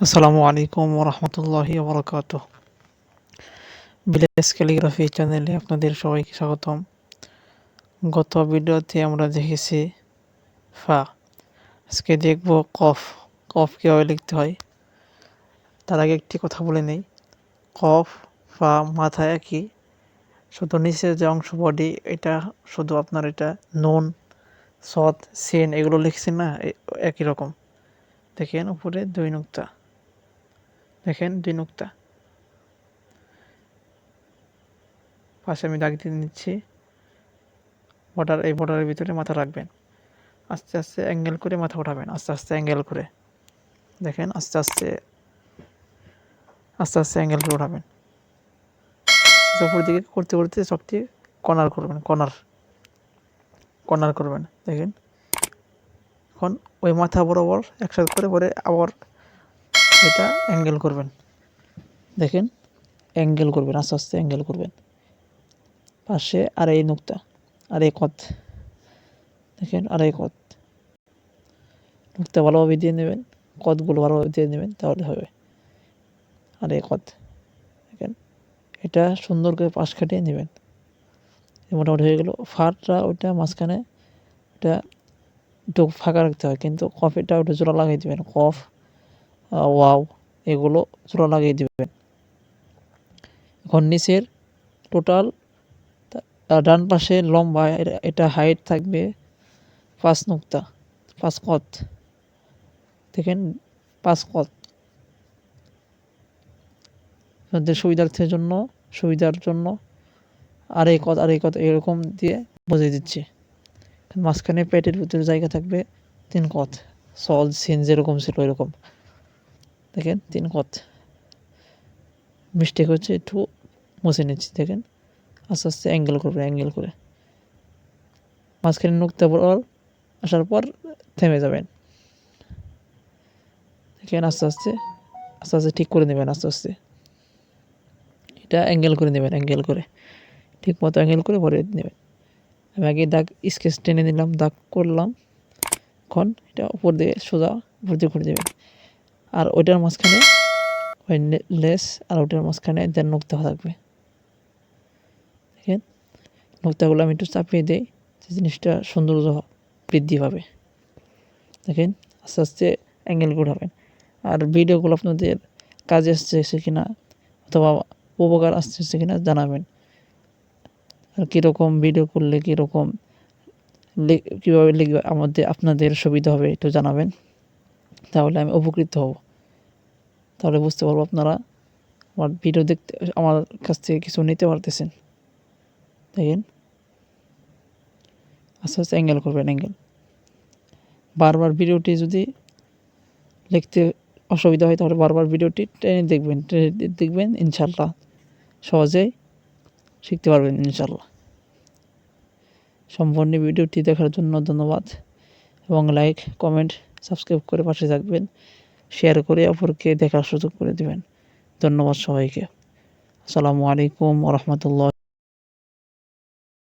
আসসালামু আলাইকুম রহমতুল্লাহি বরকাত ভিলেজ ক্যালিগ্রাফি চ্যানেলে আপনাদের সবাইকে স্বাগতম। গত ভিডিওতে আমরা দেখেছি ফা। আজকে দেখব কফ। কফ কীভাবে লিখতে হয়? তার আগে একটি কথা বলে নেই। কফ, ফা মাথায় একই। শুধু নিচের যে অংশ বডি এটা শুধু আপনার এটা নুন সৎ সেন, এগুলো লিখছেন না? একই রকম। দেখেন উপরে দুই নুক্তা। দেখেন দুই নুক্তা। পাশে আমি দাগ দিয়ে নিচ্ছি। বর্ডার, এই বর্ডারের ভিতরে মাথা রাখবেন। আস্তে আস্তে অ্যাঙ্গেল করে মাথা উঠাবেন আস্তে আস্তে অ্যাঙ্গেল করে। দেখেন, আস্তে আস্তে আস্তে আস্তে অ্যাঙ্গেল করে উঠাবেন দিকে করতে করতে সবটি কর্নার করবেন, কর্নার কর্নার করবেন। দেখেন, এখন ওই মাথা বরাবর একসাথে করে পরে আবার এটা অ্যাঙ্গেল করবেন। দেখেন অ্যাঙ্গেল করবেন, আস্তে আস্তে অ্যাঙ্গেল করবেন। পাশে আর এই নুক্তা, আর এই কত দেখেন, আর এই কত নুক্তা ভালোভাবে দিয়ে নেবেন কতগুলো ভালোভাবে দিয়ে নেবেন, তাহলে হবে। আর এই কত দেখেন, এটা সুন্দর করে পাশ কাটিয়ে নেবেন। মোটামুটি হয়ে গেলো। ফারটা ওইটা মাঝখানে এটা একটু ফাঁকা রাখতে হয়, কিন্তু কফিটা ওটা জোড়া লাগিয়ে দেবেন, কফ। ওয়াও, এগুলো জোড়া লাগিয়ে দেবেন। এখন নিচের টোটাল ডান পাশে লম্বা এটা হাইট থাকবে পাঁচ নুক্তা, পাঁচ কত। দেখেন, পাঁচ কত। আপনাদের সুবিধার্থের জন্য, সুবিধার জন্য আর এই কত, আর এই কত, এরকম দিয়ে বুঝিয়ে দিচ্ছি। মাঝখানে পেটের ভিতরে জায়গা থাকবে তিন কত। সল সিন যেরকম ছিল এরকম দেখেন, তিন কত? মিস্টেক হচ্ছে একটু মুছে নিচ্ছি, দেখেন। আস্তে আস্তে অ্যাঙ্গেল করবে অ্যাঙ্গেল করে। মাঝখানে নুকতে পর আসার পর থেমে যাবেন। দেখেন, আস্তে আস্তে আস্তে আস্তে ঠিক করে নেবেন, আস্তে আস্তে। এটা অ্যাঙ্গেল করে নেবেন অ্যাঙ্গেল করে। ঠিক মতো অ্যাঙ্গেল করে ভরে নেবেন। আমি আগে দাগ, স্কেচ টেনে নিলাম, দাগ করলাম। এখন এটা উপর দিয়ে সোজা দিয়ে করে দেবেন আর ওইটার মাঝখানে ওই লেস আর ওইটার মাঝখানে দেন নোক্তা থাকবে। দেখেন? নোক্তাগুলো আমি একটু চাপিয়ে দিই যে জিনিসটা সৌন্দর্য বৃদ্ধি পাবে। দেখেন? আস্তে আস্তে অ্যাঙ্গেল হবেন আর ভিডিওগুলো আপনাদের কাজে আসছে কিনা অথবা উপকার আসতেছে কিনা জানাবেন। আর কীরকম ভিডিও করলে কীরকম কীভাবে লিখবে আমাদের আপনাদের সুবিধা হবে একটু জানাবেন। তাহলে আমি উপকৃত হব। তাহলে বুঝতে পারব আপনারা। আমার ভিডিও দেখতে, আমার কাছ থেকে কিছু নিতে পারতেছেন। দেখেন। আস্তে আস্তে অ্যাঙ্গেল করবেন অ্যাঙ্গেল বারবার ভিডিওটি যদি লিখতে অসুবিধা হয়, তাহলে বারবার ভিডিওটি ট্রেনে দেখবেন ট্রেনে দেখবেন ইনশাল্লাহ সহজেই শিখতে পারবেন ইনশাল্লাহ সম্পূর্ণ ভিডিওটি দেখার জন্য ধন্যবাদ। এবং লাইক কমেন্ট সাবস্ক্রাইব করে পাশে থাকবেন। শেয়ার করে অপরকে দেখার সুযোগ করে দেবেন। ধন্যবাদ সবাইকে। আসসালামু আলাইকুম রহমতুল্লাহ।